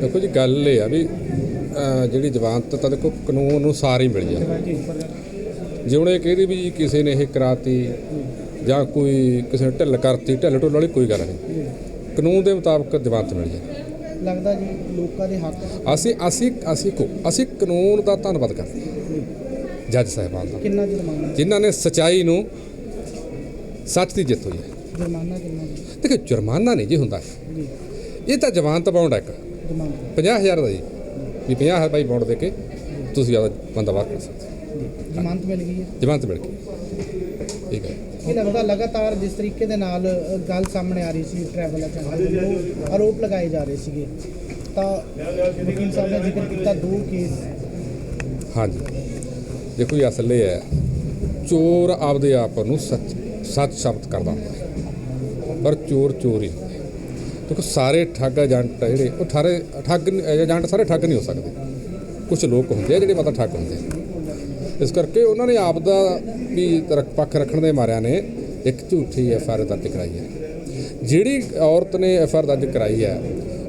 ਦੇਖੋ ਜੀ ਗੱਲ ਇਹ ਆ ਵੀ ਜਿਹੜੀ ਜ਼ਮਾਨਤ ਤਾਂ ਦੇਖੋ ਕਾਨੂੰਨ ਅਨੁਸਾਰ ਹੀ ਮਿਲ ਜਾਂਦੀ ਜੇ ਹੁਣ ਇਹ ਕਹਿੰਦੀ ਵੀ ਕਿਸੇ ਨੇ ਇਹ ਕਰਾਤੀ ਜਾਂ ਕੋਈ ਕਿਸੇ ਨੇ ਢਿੱਲ ਕਰਤੀ ਢਿੱਲ ਢੁੱਲ ਵਾਲੀ ਕੋਈ ਗੱਲ ਨਹੀਂ। ਕਾਨੂੰਨ ਦੇ ਮੁਤਾਬਕ ਜ਼ਮਾਨਤ ਮਿਲ ਜਾਂਦੀ ਲੱਗਦਾ ਜੀ ਲੋਕਾਂ ਦੇ ਹੱਕ ਅਸੀਂ ਅਸੀਂ ਅਸੀਂ ਕੋ ਅਸੀਂ ਕਾਨੂੰਨ ਦਾ ਧੰਨਵਾਦ ਕਰਦੇ ਹਾਂ। ਜੱਜ ਸਾਹਿਬਾਨ ਦਾ। ਕਿੰਨਾ ਜੁਰਮਾਨਾ? ਜਿਨ੍ਹਾਂ ਨੇ ਸਚਾਈ ਨੂੰ ਸੱਚ ਦੀ ਜਿੱਤ ਹੋਈ ਹੈ। ਜੁਰਮਾਨਾ ਕਿੰਨਾ ਦੇਖੋ ਜੁਰਮਾਨਾ ਨਹੀਂ ਜੀ ਹੁੰਦਾ। ਇਹ ਤਾਂ ਬਾਉਂਡ ਹੈ ਇੱਕ 50000 ਦਾ ਜੀ। ਵੀ 50000 ਬਾਈ ਬਾਉਂਡ ਦੇ ਕੇ ਤੁਸੀਂ ਆਦਾ ਬੰਦਾ ਬਾਹਰ ਕਰ ਸਕਦੇ। ਜ਼ਮਾਨਤ ਮਿਲ ਗਈ ਹੈ। ਜ਼ਮਾਨਤ ਮਿਲ ਗਈ। ਠੀਕ ਹੈ। ਇਹ ਲੱਗਦਾ ਲਗਾਤਾਰ ਜਿਸ ਤਰੀਕੇ ਦੇ ਨਾਲ ਗੱਲ ਸਾਹਮਣੇ ਆ ਰਹੀ ਸੀ ਟਰੈਵਲ ਵੱਲੋਂ ਆਰੋਪ ਲਗਾਏ ਜਾ ਰਹੇ ਸੀਗੇ। ਤਾਂ ਵਕੀਲ ਸਾਹਿਬ ਨੇ ਜ਼ਿਕਰ ਕੀਤਾ ਦੋ ਕੇਸ ਹਾਂਜੀ। ਦੇਖੋ ਜੀ ਅਸਲ ਇਹ ਹੈ ਚੋਰ ਆਪਦੇ ਆਪ ਨੂੰ ਸੱਚ ਸੱਚ ਸ਼ਬਦ ਕਰਦਾ ਹੁੰਦਾ ਪਰ ਚੋਰ ਚੋਰ। ਦੇਖੋ ਸਾਰੇ ਠੱਗ ਏਜੰਟ ਆ ਜਿਹੜੇ, ਉਹ ਠਾਰੇ ਠੱਗ ਨੀ- ਏਜੰਟ ਸਾਰੇ ਠੱਗ ਨਹੀਂ ਹੋ ਸਕਦੇ। ਕੁਝ ਲੋਕ ਹੁੰਦੇ ਆ ਜਿਹੜੇ ਮਤਲਬ ਠੱਗ ਹੁੰਦੇ ਆ। ਇਸ ਕਰਕੇ ਉਹਨਾਂ ਨੇ ਆਪ ਦਾ ਵੀ ਪੱਖ ਰੱਖਣ ਦੇ ਮਾਰਿਆਂ ਨੇ ਇੱਕ ਝੂਠੀ ਐਫ ਆਰ ਦਰਜ ਕਰਾਈ ਹੈ। ਜਿਹੜੀ ਔਰਤ ਨੇ ਐਫ ਆਰ ਦਰਜ ਕਰਾਈ ਹੈ,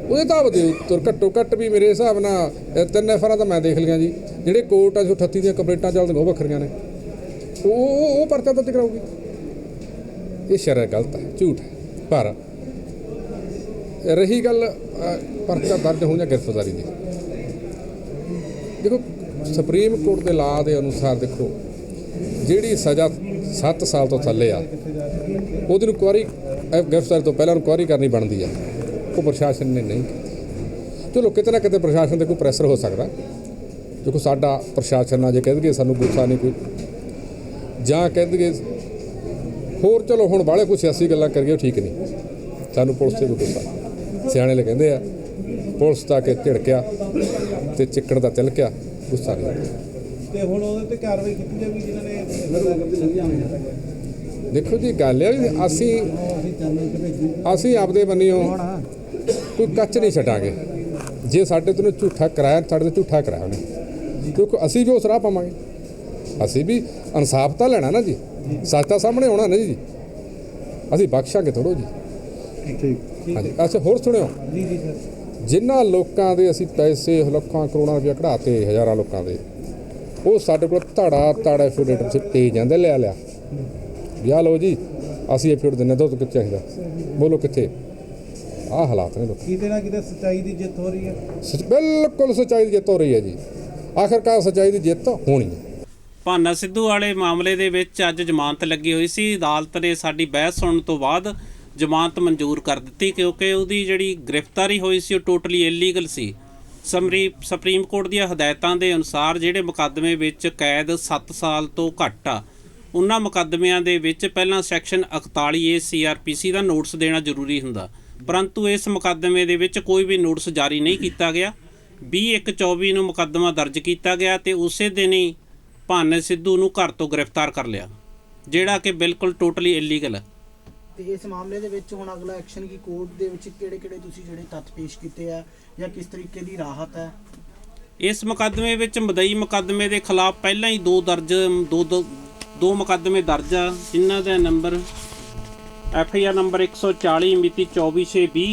ਉਹਦੇ ਤਾਂ ਦੇ ਉੱਤਰ ਘੱਟੋ ਘੱਟ ਵੀ ਮੇਰੇ ਹਿਸਾਬ ਨਾਲ, ਇਹ ਤਿੰਨ ਐਫ ਆਰਾਂ ਤਾਂ ਮੈਂ ਦੇਖ ਲਈਆਂ ਜੀ। ਜਿਹੜੇ ਕੋਰਟ ਆ, ਜੋ 38 ਦੀਆਂ ਕੰਪਲੇਂਟਾਂ ਚੱਲਦੀਆਂ, ਉਹ ਵੱਖਰੀਆਂ ਨੇ। ਉਹ ਉਹ ਪਰਚਾ ਦਰਜ ਕਰਾਉਗੀ ਇਹ ਸ਼ਰਅ ਗਲਤ ਹੈ, ਝੂਠ ਹੈ। ਪਰ ਰਹੀ ਗੱਲ ਪਰਚਾ ਦਰਜ ਹੋਣ ਜਾਂ ਗ੍ਰਿਫਤਾਰੀ ਦੀ। ਦੇਖੋ ਸੁਪਰੀਮ ਕੋਰਟ ਦੇ ਲਾਅ ਦੇ ਅਨੁਸਾਰ ਦੇਖੋ, ਜਿਹੜੀ ਸਜ਼ਾ 7 ਸਾਲ ਤੋਂ ਥੱਲੇ ਆ, ਉਹਦੀ ਨੂੰ ਕੁਆਰੀ ਗ੍ਰਿਫਤਾਰੀ ਤੋਂ ਪਹਿਲਾਂ ਇਨਕੁਆਰੀ ਕਰਨੀ ਬਣਦੀ ਆ। ਉਹ ਪ੍ਰਸ਼ਾਸਨ ਨੇ ਨਹੀਂ ਕੀਤੀ। ਚਲੋ, ਕਿਤੇ ਨਾ ਕਿਤੇ ਪ੍ਰਸ਼ਾਸਨ ਤੇ ਕੋਈ ਪ੍ਰੈਸ਼ਰ ਹੋ ਸਕਦਾ। ਦੇਖੋ, ਸਾਡਾ ਪ੍ਰਸ਼ਾਸਨ ਆ, ਜੇ ਕਹਿ ਦਈਏ ਸਾਨੂੰ ਗੁੱਸਾ ਨਹੀਂ ਕੋਈ, ਜਾਂ ਕਹਿ ਦਈਏ ਹੋਰ ਚਲੋ, ਹੁਣ ਬਾਹਲੇ ਕੁਛ ਸਿਆਸੀ ਗੱਲਾਂ ਕਰੀਏ, ਉਹ ਠੀਕ ਨਹੀਂ। ਸਾਨੂੰ ਪੁਲਿਸ ਤੇ ਕੋਈ ਗੁੱਸਾ ਸਿਆਣੇ ਲੈ ਕਹਿੰਦੇ ਆ ਪੁਲਿਸ ਤਾਂ ਕਿ ਝਿੜਕਿਆ ਤੇ ਚਿੱਕੜ ਦਾ ਤਿਲਕਿਆ ਗੁੱਸਾ ਨਹੀਂ ਤੇ ਹੁਣ ਉਹਦੇ ਤੇ ਕਾਰਵਾਈ ਕੀਤੀ ਜਾਊਗੀ ਜਿਨ੍ਹਾਂ ਨੇ ਦੇਖੋ ਜੀ ਗੱਲ ਇਹ ਆ ਵੀ ਅਸੀਂ ਅਸੀਂ ਆਪਦੇ ਬੰਨਿਓ ਕੋਈ ਕੱਚ ਨਹੀਂ ਛੱਡਾਂਗੇ ਜੇ ਸਾਡੇ ਤੋਂ ਝੂਠਾ ਕਰਾਇਆ ਸਾਡੇ ਤੋਂ ਝੂਠਾ ਕਰਾਇਆ ਉਹਨੇ। ਕਿਉਂਕਿ ਅਸੀਂ ਵੀ ਉਸ ਰਾਹ ਪਾਵਾਂਗੇ। ਅਸੀਂ ਵੀ ਇਨਸਾਫ ਤਾਂ ਲੈਣਾ ਨਾ ਜੀ। ਸੱਚ ਤਾਂ ਸਾਹਮਣੇ ਆਉਣਾ ਨਾ ਜੀ। ਅਸੀਂ ਬਖਸ਼ਾਂਗੇ ਥੋੜੋ ਜੀ। ਠੀਕ। ਹਾਂਜੀ। ਅੱਛਾ ਹੋਰ ਸੁਣਿਓ। ਜੀ ਜੀ ਸਰ। ਜਿਨ੍ਹਾਂ ਲੋਕਾਂ ਦੇ ਅਸੀਂ ਪੈਸੇ ਲੱਖਾਂ ਕਰੋੜਾਂ ਰੁਪਏ ਕਢਾਤੇ ਹਜ਼ਾਰਾਂ ਲੋਕਾਂ ਦੇ ਉਹ ਸਾਡੇ ਕੋਲ ਧੜਾ ਧੜਾ ਐਫੀਡੇਟ ਤੇ ਜਾਂਦੇ ਲਿਆ ਲਿਆ। ਵੀ ਆਹ ਲਓ ਜੀ ਅਸੀਂ ਐਫੀਡੇਟ ਦਿੰਨੇ ਦੋ ਕਿੱਥੇ ਚਾਹੀਦਾ? ਬੋਲੋ ਕਿੱਥੇ? ਆਹ ਹਾਲਾਤ ਨੇ ਲੋਕ। ਕਿਤੇ ਨਾ ਕਿਤੇ ਸੱਚਾਈ ਦੀ ਜਿੱਤ ਹੋ ਰਹੀ ਹੈ। ਬਿਲਕੁਲ ਸੱਚਾਈ ਦੀ ਜਿੱਤ ਹੋ ਰਹੀ ਹੈ ਜੀ। ਆਖਰਕਾਰ ਸੱਚਾਈ ਦੀ ਜਿੱਤ ਹੋਣੀ ਹੈ। ਭਾਨਾ ਸਿੱਧੂ ਵਾਲੇ ਮਾਮਲੇ ਦੇ ਵਿੱਚ ਅੱਜ ਜ਼ਮਾਨਤ ਲੱਗੀ ਹੋਈ ਸੀ। ਅਦਾਲਤ ਨੇ ਸਾਡੀ ਬਹਿਸ ਸੁਣਨ ਤੋਂ ਬਾਅਦ ਜ਼ਮਾਨਤ ਮਨਜ਼ੂਰ ਕਰ ਦਿੱਤੀ ਕਿਉਂਕਿ ਉਹਦੀ ਜਿਹੜੀ ਗ੍ਰਿਫਤਾਰੀ ਹੋਈ ਸੀ ਉਹ ਟੋਟਲੀ ਇਲੀਗਲ ਸੀ। ਸਮਰੀ ਸੁਪਰੀਮ ਕੋਰਟ ਦੀਆਂ ਹਦਾਇਤਾਂ ਦੇ ਅਨੁਸਾਰ ਜਿਹੜੇ ਮੁਕੱਦਮੇ ਵਿੱਚ ਕੈਦ 7 ਸਾਲ ਤੋਂ ਘੱਟ ਆ, ਉਹਨਾਂ ਮੁਕੱਦਮਿਆਂ ਦੇ ਵਿੱਚ ਪਹਿਲਾਂ ਸੈਕਸ਼ਨ 41 ਏ ਸੀਆਰਪੀਸੀ ਦਾ ਨੋਟਿਸ ਦੇਣਾ ਜ਼ਰੂਰੀ ਹੁੰਦਾ। ਪਰੰਤੂ ਇਸ ਮੁਕੱਦਮੇ ਦੇ ਵਿੱਚ ਕੋਈ ਵੀ ਨੋਟਿਸ ਜਾਰੀ ਨਹੀਂ ਕੀਤਾ ਗਿਆ। 2124 ਨੂੰ ਮੁਕੱਦਮਾ ਦਰਜ ਕੀਤਾ ਗਿਆ ਤੇ ਉਸੇ ਦਿਨ ਹੀ ਭਾਨੇ ਸਿੱਧੂ ਨੂੰ ਘਰ ਤੋਂ ਗ੍ਰਿਫਤਾਰ ਕਰ ਲਿਆ, ਜਿਹੜਾ ਕਿ ਬਿਲਕੁਲ ਟੋਟਲੀ ਇਲੀਗਲ ਹੈ ਤੇ ਇਸ ਮਾਮਲੇ ਦੇ ਵਿੱਚ ਹੁਣ ਅਗਲਾ ਐਕਸ਼ਨ ਕੀ ਕੋਰਟ ਦੇ ਵਿੱਚ ਕਿਹੜੇ ਕਿਹੜੇ ਤੁਸੀਂ ਜਿਹੜੇ ਤੱਥ ਪੇਸ਼ ਕੀਤੇ ਆ ਜਾਂ ਕਿਸ ਤਰੀਕੇ ਦੀ ਰਾਹਤ ਹੈ? ਇਸ ਮੁਕੱਦਮੇ ਵਿੱਚ ਮਦਈ ਮੁਕੱਦਮੇ ਦੇ ਖਿਲਾਫ ਪਹਿਲਾਂ ਹੀ ਦੋ ਦਰਜ ਦੋ ਦੋ ਮੁਕੱਦਮੇ ਦਰਜ ਆ। ਜਿਨ੍ਹਾਂ ਦਾ number F I R number 140 ਮਿਤੀ 2420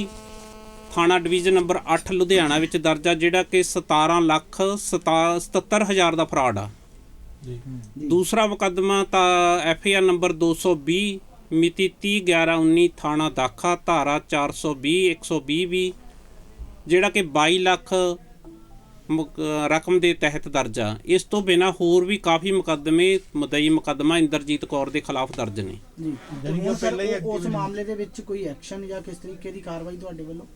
ਥਾਣਾ ਡਿਵੀਜ਼ਨ ਨੰਬਰ 8 ਲੁਧਿਆਣਾ ਵਿੱਚ ਦਰਜ ਆ ਜਿਹੜਾ ਕਿ 17 ਲੱਖ 77 ਹਜ਼ਾਰ ਦਾ ਫਰਾਡ ਆ। ਦੂਸਰਾ ਮੁਕੱਦਮਾ ਤਾਂ ਐਫ ਆਈ ਆਰ ਨੰਬਰ 220 ਮਿਤੀ 30 11 19 ਥਾਣਾ ਦਾਖਾ ਧਾਰਾ 420 120 ਵੀ ਜਿਹੜਾ ਕਿ 22 ਲੱਖ ਮੁਕ- ਰਕਮ ਦੇ ਤਹਿਤ ਦਰਜ ਆ। ਇਸ ਤੋਂ ਬਿਨਾ ਹੋਰ ਵੀ ਕਾਫੀ ਮੁਕੱਦਮੇ ਮਦਈ ਮੁਕੱਦਮਾ ਇੰਦਰਜੀਤ ਕੌਰ ਦੇ ਖਿਲਾਫ ਦਰਜ ਨੇ। ਜੀ। ਉਸ ਮਾਮਲੇ ਦੇ ਵਿੱਚ ਕੋਈ ਐਕਸ਼ਨ ਜਾਂ ਕਿਸ ਤਰੀਕੇ ਦੀ ਕਾਰਵਾਈ ਤੁਹਾਡੇ ਵੱਲੋਂ?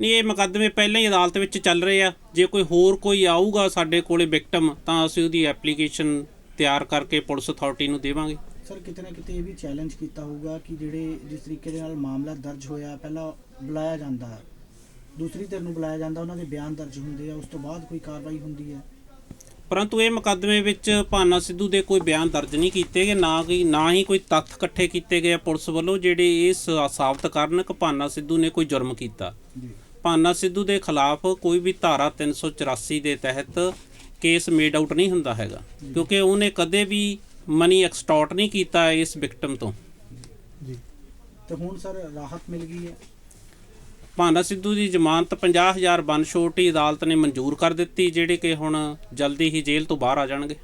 ਨਹੀਂ ਇਹ ਮੁਕੱਦਮੇ ਪਹਿਲਾਂ ਹੀ ਅਦਾਲਤ ਵਿੱਚ ਚੱਲ ਰਹੇ ਆ। ਜੇ ਕੋਈ ਹੋਰ ਕੋਈ ਆਊਗਾ ਸਾਡੇ ਕੋਲੇ ਵਿਕਟਮ ਤਾਂ ਅਸੀਂ ਉਹਦੀ ਐਪਲੀਕੇਸ਼ਨ ਤਿਆਰ ਕਰਕੇ ਪੁਲਿਸ ਅਥਾਰਟੀ ਨੂੰ ਦੇਵਾਂਗੇ। ਸਰ ਕਿਤੇ ਨਾ ਕਿਤੇ ਇਹ ਵੀ ਚੈਲੰਜ ਕੀਤਾ ਹੋਊਗਾ ਕਿ ਜਿਹੜੇ ਜਿਸ ਤਰੀਕੇ ਦੇ ਨਾਲ ਮਾਮਲਾ ਦਰਜ ਹੋਇਆ ਪਹਿਲਾਂ ਬੁਲਾਇਆ ਜਾਂਦਾ ਹੈ। ਦੂਸਰੀ ਧਿਰ ਨੂੰ ਬੁਲਾਇਆ ਜਾਂਦਾ ਉਹਨਾਂ ਦੇ ਬਿਆਨ ਦਰਜ ਹੁੰਦੇ ਆ ਉਸ ਤੋਂ ਬਾਅਦ ਕੋਈ ਕਾਰਵਾਈ ਹੁੰਦੀ ਹੈ। ਪਰੰਤੂ ਇਹ ਮੁਕੱਦਮੇ ਵਿੱਚ ਭਾਨਾ ਸਿੱਧੂ ਦੇ ਕੋਈ ਬਿਆਨ ਦਰਜ ਨਹੀਂ ਕੀਤੇ ਗਏ ਨਾ ਕੋਈ ਨਾ ਹੀ ਕੋਈ ਤੱਥ ਇਕੱਠੇ ਕੀਤੇ ਗਏ ਪੁਲਿਸ ਵੱਲੋਂ ਜਿਹੜੇ ਇਹ ਸਾਬਤ ਕਰਨ ਕਿ ਭਾਨਾ ਸਿੱਧੂ ਨੇ ਕੋਈ ਜੁਰਮ ਕੀਤਾ। ਭਾਨਾ ਸਿੱਧੂ ਦੇ ਖਿਲਾਫ ਕੋਈ ਵੀ ਧਾਰਾ 384 ਦੇ ਤਹਿਤ ਕੇਸ ਮੇਡ ਆਊਟ ਨਹੀਂ ਹੁੰਦਾ ਹੈਗਾ। ਕਿਉਂਕਿ ਉਹਨੇ ਕਦੇ ਵੀ ਮਨੀ ਐਕਸਟੋਰਟ ਨਹੀਂ ਕੀਤਾ ਇਸ ਵਿਕਟਮ ਤੋਂ। ਤੇ ਹੁਣ ਸਰ ਰਾਹਤ ਮਿਲ ਗਈ ਹੈ? ਭਾਨਾ ਸਿੱਧੂ ਦੀ ਜ਼ਮਾਨਤ 50000 ਬਨਸ਼ੋਟੀ ਅਦਾਲਤ ਨੇ ਮਨਜ਼ੂਰ ਕਰ ਦਿੱਤੀ ਜਿਹੜੇ ਕਿ ਹੁਣ ਜਲਦੀ ਹੀ ਜੇਲ੍ਹ ਤੋਂ ਬਾਹਰ ਆ ਜਾਣਗੇ।